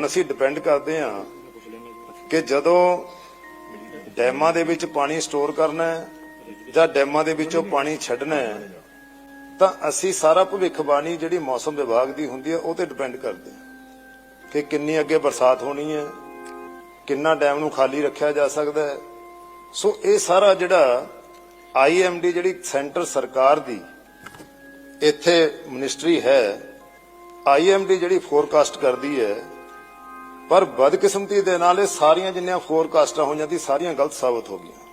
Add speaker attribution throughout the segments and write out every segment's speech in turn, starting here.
Speaker 1: ਹੁਣ ਅਸੀਂ ਡਿਪੈਂਡ ਕਰਦੇ ਹਾਂ ਕਿ ਜਦੋਂ ਡੈਮਾਂ ਦੇ ਵਿੱਚ ਪਾਣੀ ਸਟੋਰ ਕਰਨਾ ਹੈ ਜਾਂ ਡੈਮਾਂ ਦੇ ਵਿੱਚੋਂ ਪਾਣੀ ਛੱਡਣਾ ਹੈ, ਤਾਂ ਅਸੀਂ ਸਾਰਾ ਭਵਿੱਖਬਾਣੀ ਜਿਹੜੀ ਮੌਸਮ ਵਿਭਾਗ ਦੀ ਹੁੰਦੀ ਹੈ, ਉਹ ਤੇ ਡਿਪੈਂਡ ਕਰਦੇ ਕਿ ਕਿੰਨੀ ਅੱਗੇ ਬਰਸਾਤ ਹੋਣੀ ਹੈ, ਕਿੰਨਾ ਡੈਮ ਨੂੰ ਖਾਲੀ ਰੱਖਿਆ ਜਾ ਸਕਦਾ ਹੈ। ਸੋ ਇਹ ਸਾਰਾ ਜਿਹੜਾ ਆਈਐਮਡੀ ਜਿਹੜੀ ਸੈਂਟਰ ਸਰਕਾਰ ਦੀ ਇੱਥੇ ਮਿਨਿਸਟਰੀ ਹੈ ਆਈਐਮਡੀ ਜਿਹੜੀ ਫੋਰਕਾਸਟ ਕਰਦੀ ਹੈ ਪਰ ਬਦਕਿਸਮਤੀ ਦੇ ਨਾਲ ਇਹ ਸਾਰੀਆਂ ਜਿੰਨੀਆਂ ਫੋਰਕਾਸਟਾਂ ਹੋਈਆਂ ਸੀ ਸਾਰੀਆਂ ਗਲਤ ਸਾਬਤ ਹੋ ਗਈਆਂ।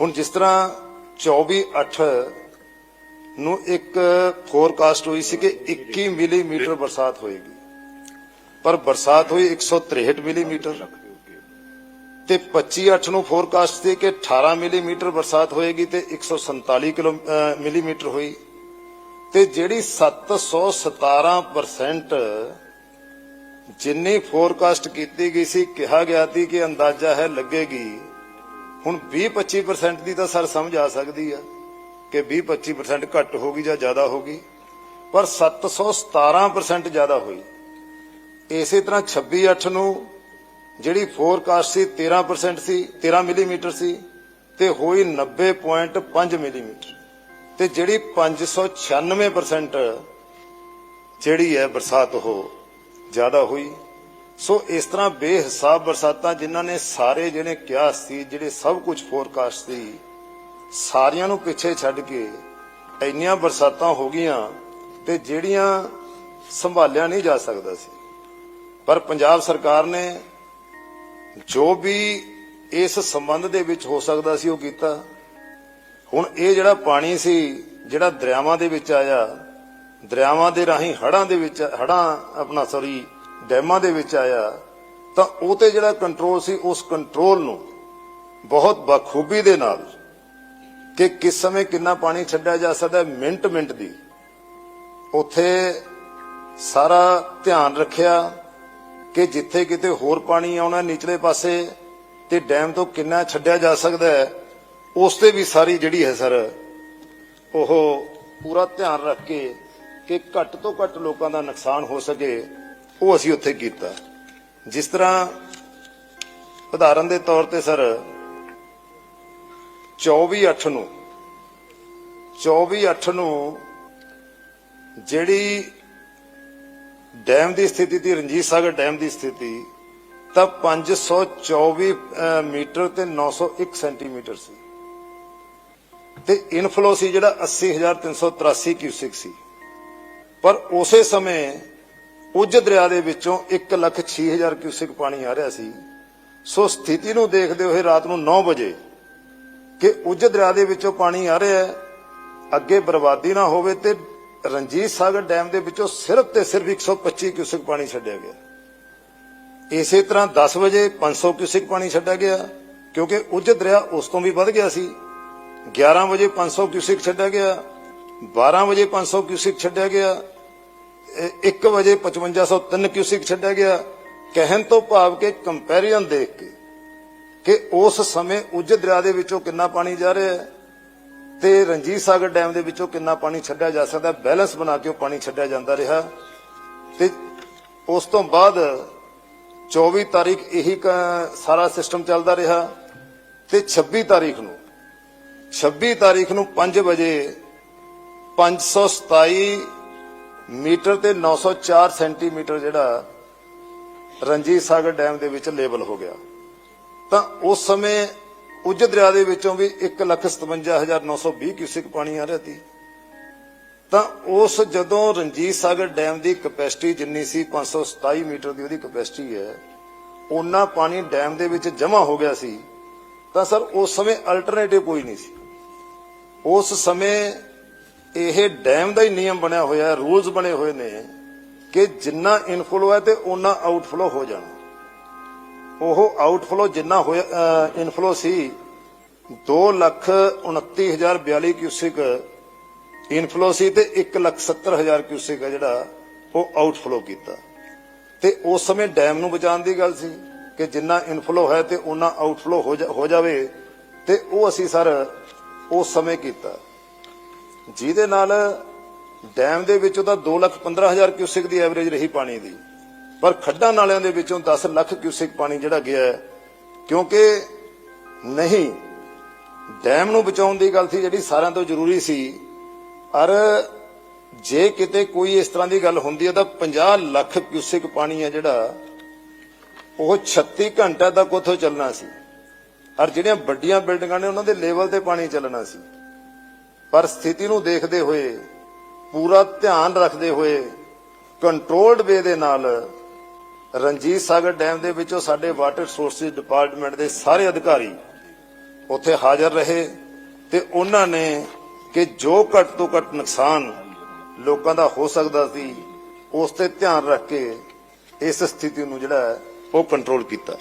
Speaker 1: ਹੁਣ ਜਿਸ ਤਰ੍ਹਾਂ 24/8 ਨੂੰ ਇੱਕ ਫੋਰਕਾਸਟ ਹੋਈ ਸੀ ਕਿ 21 ਮਿਲੀਮੀਟਰ ਬਰਸਾਤ ਹੋਏਗੀ। ਪਰ ਬਰਸਾਤ ਹੋਈ 163 ਮਿਲੀਮੀਟਰ ਤੇ 25/8 ਨੂੰ ਫੋਰਕਾਸਟ ਸੀ ਕਿ 18 ਮਿਲੀਮੀਟਰ ਬਰਸਾਤ ਹੋਏਗੀ ਤੇ 147 ਕਿਲੋ ਮਿਲੀਮੀਟਰ ਹੋਈ। ਤੇ ਜਿਹੜੀ 717% ਜਿੰਨੀ ਫੋਰਕਾਸਟ ਕੀਤੀ ਗਈ ਸੀ, ਕਿਹਾ ਗਿਆ ਸੀ ਕਿ ਅੰਦਾਜ਼ਾ ਹੈ ਲੱਗੇਗੀ। ਹੁਣ 20-25% ਦੀ ਤਾਂ ਸਰ ਸਮਝ ਆ ਸਕਦੀ ਆ ਕਿ 20-25% ਘੱਟ ਹੋਗੀ ਜਾਂ ਜ਼ਿਆਦਾ ਹੋਗੀ ਪਰ 717% ਜ਼ਿਆਦਾ ਹੋਈ। ਇਸੇ ਤਰ੍ਹਾਂ 26-8 ਨੂੰ ਜਿਹੜੀ ਫੋਰਕਾਸਟ ਸੀ 13% ਸੀ 13 ਮਿਲੀਮੀਟਰ ਸੀ ਤੇ ਹੋਈ 90.5 ਮਿਲੀਮੀਟਰ। ਤੇ ਜਿਹੜੀ 596% ਜਿਹੜੀ ਹੈ ਬਰਸਾਤ ਹੋ ਜ਼ਿਆਦਾ ਹੋਈ। ਸੋ ਇਸ ਤਰ੍ਹਾਂ ਬੇਹਿਸਾਬ ਬਰਸਾਤਾਂ ਜਿਨ੍ਹਾਂ ਨੇ ਸਾਰੇ ਜਿਹੜੇ ਕਿਆਸ ਸੀ, ਜਿਹੜੇ ਸਭ ਕੁਝ ਫੋਰਕਾਸਟ ਸੀ, ਸਾਰਿਆਂ ਨੂੰ ਪਿੱਛੇ ਛੱਡ ਕੇ ਇੰਨੀਆਂ ਬਰਸਾਤਾਂ ਹੋ ਗਈਆਂ ਤੇ ਜਿਹੜੀਆਂ ਸੰਭਾਲਿਆ ਨਹੀਂ ਜਾ ਸਕਦਾ ਸੀ। ਪਰ ਪੰਜਾਬ ਸਰਕਾਰ ਨੇ ਜੋ ਵੀ ਇਸ ਸੰਬੰਧ ਦੇ ਵਿੱਚ ਹੋ ਸਕਦਾ ਸੀ ਉਹ ਕੀਤਾ। ਹੁਣ ਇਹ ਜਿਹੜਾ ਪਾਣੀ ਸੀ, ਜਿਹੜਾ ਦਰਿਆਵਾਂ ਦੇ ਵਿੱਚ ਆਇਆ ਦਰਿਆਵਾਂ ਦੇ ਰਾਹੀਂ ਹੜਾਂ ਦੇ ਵਿੱਚ ਹੜਾਂ ਆਪਣਾ ਸੌਰੀ ਡੈਮਾਂ ਦੇ ਵਿੱਚ ਆਇਆ, ਤਾਂ ਉਹ ਤੇ ਜਿਹੜਾ ਕੰਟਰੋਲ ਸੀ, ਉਸ ਕੰਟਰੋਲ ਨੂੰ ਬਹੁਤ ਬਖੂਬੀ ਦੇ ਨਾਲ ਕਿ ਕਿਸ ਸਮੇਂ ਕਿੰਨਾ ਪਾਣੀ ਛੱਡਿਆ ਜਾ ਸਕਦਾ, ਮਿੰਟ ਮਿੰਟ ਦੀ, ਉਥੇ ਸਾਰਾ ਧਿਆਨ ਰੱਖਿਆ ਕਿ ਜਿੱਥੇ ਕਿਤੇ ਹੋਰ ਪਾਣੀ ਆਉਣਾ ਨਿਚਲੇ ਪਾਸੇ ਤੇ ਡੈਮ ਤੋਂ ਕਿੰਨਾ ਛੱਡਿਆ ਜਾ ਸਕਦਾ ਹੈ, ਉਸ ਤੇ ਵੀ ਸਾਰੀ ਜਿਹੜੀ ਹੈ ਸਰ, ਉਹ ਪੂਰਾ ਧਿਆਨ ਰੱਖ ਕੇ ਕਿ ਘੱਟ ਤੋਂ ਘੱਟ ਲੋਕਾਂ ਦਾ ਨੁਕਸਾਨ ਹੋ ਸਕੇ ਉਹ ਅਸੀਂ ਉੱਥੇ ਕੀਤਾ। ਜਿਸ ਤਰ੍ਹਾਂ ਉਦਾਹਰਨ ਦੇ ਤੌਰ ਤੇ ਸਰ 24/8 ਨੂੰ 24/8 ਨੂੰ ਜਿਹੜੀ ਡੈਮ ਦੀ ਸਥਿਤੀ ਸੀ ਰਣਜੀਤ ਸਾਗਰ ਡੈਮ ਦੀ ਸਥਿਤੀ ਤਾਂ 524 ਅਹ, ਮੀਟਰ ਤੇ 901 ਸੈਂਟੀਮੀਟਰ ਸੀ। ਤੇ ਇਨਫਲੋ ਸੀ ਜਿਹੜਾ 80383 ਕਿਊਸਿਕ ਸੀ। ਪਰ ਉਸੇ ਸਮੇਂ ਉਜ ਦਰਿਆ ਦੇ ਵਿੱਚੋਂ 106000 ਕਿਊਸਿਕ ਪਾਣੀ ਆ ਰਿਹਾ ਸੀ। ਸੋ ਸਥਿਤੀ ਨੂੰ ਦੇਖਦੇ ਹੋਏ ਰਾਤ ਨੂੰ 9 ਵਜੇ ਕਿ ਉੱਜ ਦਰਿਆ ਦੇ ਵਿੱਚੋਂ ਪਾਣੀ ਆ ਰਿਹਾ ਹੈ, ਅੱਗੇ ਬਰਬਾਦੀ ਨਾ ਹੋਵੇ ਤੇ ਰਣਜੀਤ ਸਾਗਰ ਡੈਮ ਦੇ ਵਿੱਚੋਂ ਸਿਰਫ ਤੇ ਸਿਰਫ 125 ਕਿਊਸਿਕ ਪਾਣੀ ਛੱਡਿਆ ਗਿਆ। ਇਸੇ ਤਰ੍ਹਾਂ 10 ਵਜੇ 500 ਕਿਊਸਿਕ ਪਾਣੀ ਛੱਡਿਆ ਗਿਆ, ਕਿਉਂਕਿ ਉੱਜ ਦਰਿਆ ਉਸ ਤੋਂ ਵੀ ਵੱਧ ਗਿਆ ਸੀ। 11 ਵਜੇ 500 ਕਿਊਸਿਕ ਛੱਡਿਆ ਗਿਆ 12 ਵਜੇ 500 ਕਿਊਸਿਕ ਛੱਡਿਆ ਗਿਆ। 1 ਵਜੇ 5503 ਕਿਊਸਿਕ ਛੱਡਿਆ ਗਿਆ। ਕਹਿਣ ਤੋਂ ਭਾਵ ਕਿ ਕੰਪੈਰੀਜ਼ਨ ਦੇਖ ਕੇ ਕਿ ਉਸ ਸਮੇਂ ਉੱਜ ਦਰਿਆ ਦੇ ਵਿੱਚੋਂ ਕਿੰਨਾ ਪਾਣੀ ਜਾ ਰਿਹਾ ਹੈ ਤੇ ਰਣਜੀਤ ਸਾਗਰ ਡੈਮ ਦੇ ਵਿੱਚੋਂ ਕਿੰਨਾ ਪਾਣੀ ਛੱਡਿਆ ਜਾ ਸਕਦਾ, ਬੈਲੈਂਸ ਬਣਾ ਕੇ ਉਹ ਪਾਣੀ ਛੱਡਿਆ ਜਾਂਦਾ ਰਿਹਾ। ਤੇ ਉਸ ਤੋਂ ਬਾਅਦ 24 ਤਾਰੀਖ ਇਹੀ ਸਾਰਾ ਸਿਸਟਮ ਚੱਲਦਾ ਰਿਹਾ ਤੇ 26 ਤਾਰੀਖ ਨੂੰ 26 ਤਾਰੀਖ ਨੂੰ 5 ਵਜੇ 527 ਮੀਟਰ ਤੇ 904 ਸੈਂਟੀਮੀਟਰ ਜਿਹੜਾ ਰਣਜੀਤ ਸਾਗਰ ਡੈਮ ਦੇ ਵਿੱਚ ਲੇਬਲ ਹੋ ਗਿਆ। ਤਾਂ ਉਸ ਸਮੇਂ ਉਜ ਦਰਿਆ ਦੇ ਵਿੱਚੋਂ ਵੀ 157920 ਕਿਊਸਿਕ ਪਾਣੀ ਆ ਰਿਹਾ ਸੀ। ਤਾਂ ਉਸ ਜਦੋਂ ਰਣਜੀਤ ਸਾਗਰ ਡੈਮ ਦੀ ਕਪੈਸਿਟੀ ਜਿੰਨੀ ਸੀ 527 ਮੀਟਰ ਦੀ ਉਹਦੀ ਕਪੈਸਿਟੀ ਹੈ ਉਹਨਾਂ ਪਾਣੀ ਡੈਮ ਦੇ ਵਿੱਚ ਜਮ੍ਹਾਂ ਹੋ ਗਿਆ ਸੀ। ਤਾਂ ਸਰ, ਉਸ ਸਮੇਂ ਅਲਟਰਨੇਟਿਵ ਕੋਈ ਨਹੀਂ ਸੀ। ਉਸ ਸਮੇਂ ਇਹ ਡੈਮ ਦਾ ਹੀ ਨਿਯਮ ਬਣਿਆ ਹੋਇਆ ਹੈ, ਰੂਲਸ ਬਣੇ ਹੋਏ ਨੇ ਕਿ ਜਿੰਨਾ ਇਨਫਲੋ ਹੈ ਤੇ ਉਹਨਾਂ ਆਊਟਫਲੋ ਹੋ ਜਾਣਾ। ਉਹ ਆਊਟਫਲੋ ਜਿੰਨਾ ਹੋਇਆ ਇਨਫਲੋ ਸੀ 229042 ਕਿਊਸਿਕ ਇਨਫਲੋ ਸੀ ਤੇ 170000 ਕਿਊਸਿਕ ਹੈ ਜਿਹੜਾ ਉਹ ਆਊਟਫਲੋ ਕੀਤਾ। ਤੇ ਉਸ ਸਮੇਂ ਡੈਮ ਨੂੰ ਬਚਾਉਣ ਦੀ ਗੱਲ ਸੀ ਕਿ ਜਿੰਨਾ ਇਨਫਲੋ ਹੈ ਤੇ ਉਹਨਾਂ ਆਊਟਫਲੋ ਹੋ ਜਾ- ਹੋ ਜਾਵੇ ਤੇ ਉਹ ਅਸੀਂ ਸਰ ਉਸ ਸਮੇਂ ਕੀਤਾ। ਜਿਹਦੇ ਨਾਲ ਡੈਮ ਦੇ ਵਿੱਚੋਂ ਤਾਂ 215000 ਕਿਊਸਿਕ ਦੀ ਐਵਰੇਜ ਰਹੀ ਪਾਣੀ ਦੀ। ਪਰ ਖੱਡਾਂ ਨਾਲਿਆਂ ਦੇ ਵਿੱਚੋਂ 10 ਲੱਖ ਕਿਊਸਿਕ ਪਾਣੀ ਜਿਹੜਾ ਗਿਆ ਹੈ, ਕਿਉਂਕਿ ਨਹੀਂ, ਡੈਮ ਨੂੰ ਬਚਾਉਣ ਦੀ ਗੱਲ ਸੀ ਜਿਹੜੀ ਸਾਰਿਆਂ ਤੋਂ ਜ਼ਰੂਰੀ ਸੀ। ਔਰ ਜੇ ਕਿਤੇ ਕੋਈ ਇਸ ਤਰ੍ਹਾਂ ਦੀ ਗੱਲ ਹੁੰਦੀ ਹੈ, ਤਾਂ 50 ਲੱਖ ਕਿਊਸਿਕ ਪਾਣੀ ਹੈ ਜਿਹੜਾ, ਉਹ 36 ਘੰਟਿਆਂ ਤੱਕ ਉੱਥੋਂ ਚੱਲਣਾ ਸੀ। ਔਰ ਜਿਹੜੀਆਂ ਵੱਡੀਆਂ ਬਿਲਡਿੰਗਾਂ ਨੇ, ਉਹਨਾਂ ਦੇ ਲੈਵਲ ਤੇ ਪਾਣੀ ਚੱਲਣਾ ਸੀ। ਪਰ ਸਥਿਤੀ ਨੂੰ ਦੇਖਦੇ ਹੋਏ, ਪੂਰਾ ਧਿਆਨ ਰੱਖਦੇ ਹੋਏ ਕੰਟਰੋਲਡ ਵੇ ਦੇ ਨਾਲ ਰਣਜੀਤ ਸਾਗਰ ਡੈਮ ਦੇ ਵਿੱਚੋਂ ਸਾਡੇ ਵਾਟਰ ਰਿਸੋਰਸਿਸ ਡਿਪਾਰਟਮੈਂਟ ਦੇ ਸਾਰੇ ਅਧਿਕਾਰੀ ਉੱਥੇ ਹਾਜ਼ਰ ਰਹੇ ਤੇ ਉਹਨਾਂ ਨੇ ਕਿ ਜੋ ਘੱਟ ਤੋਂ ਘੱਟ ਨੁਕਸਾਨ ਲੋਕਾਂ ਦਾ ਹੋ ਸਕਦਾ ਸੀ, ਉਸ ਤੇ ਧਿਆਨ ਰੱਖ ਕੇ ਇਸ ਸਥਿਤੀ ਨੂੰ ਜਿਹੜਾ ਉਹ ਕੰਟਰੋਲ ਕੀਤਾ।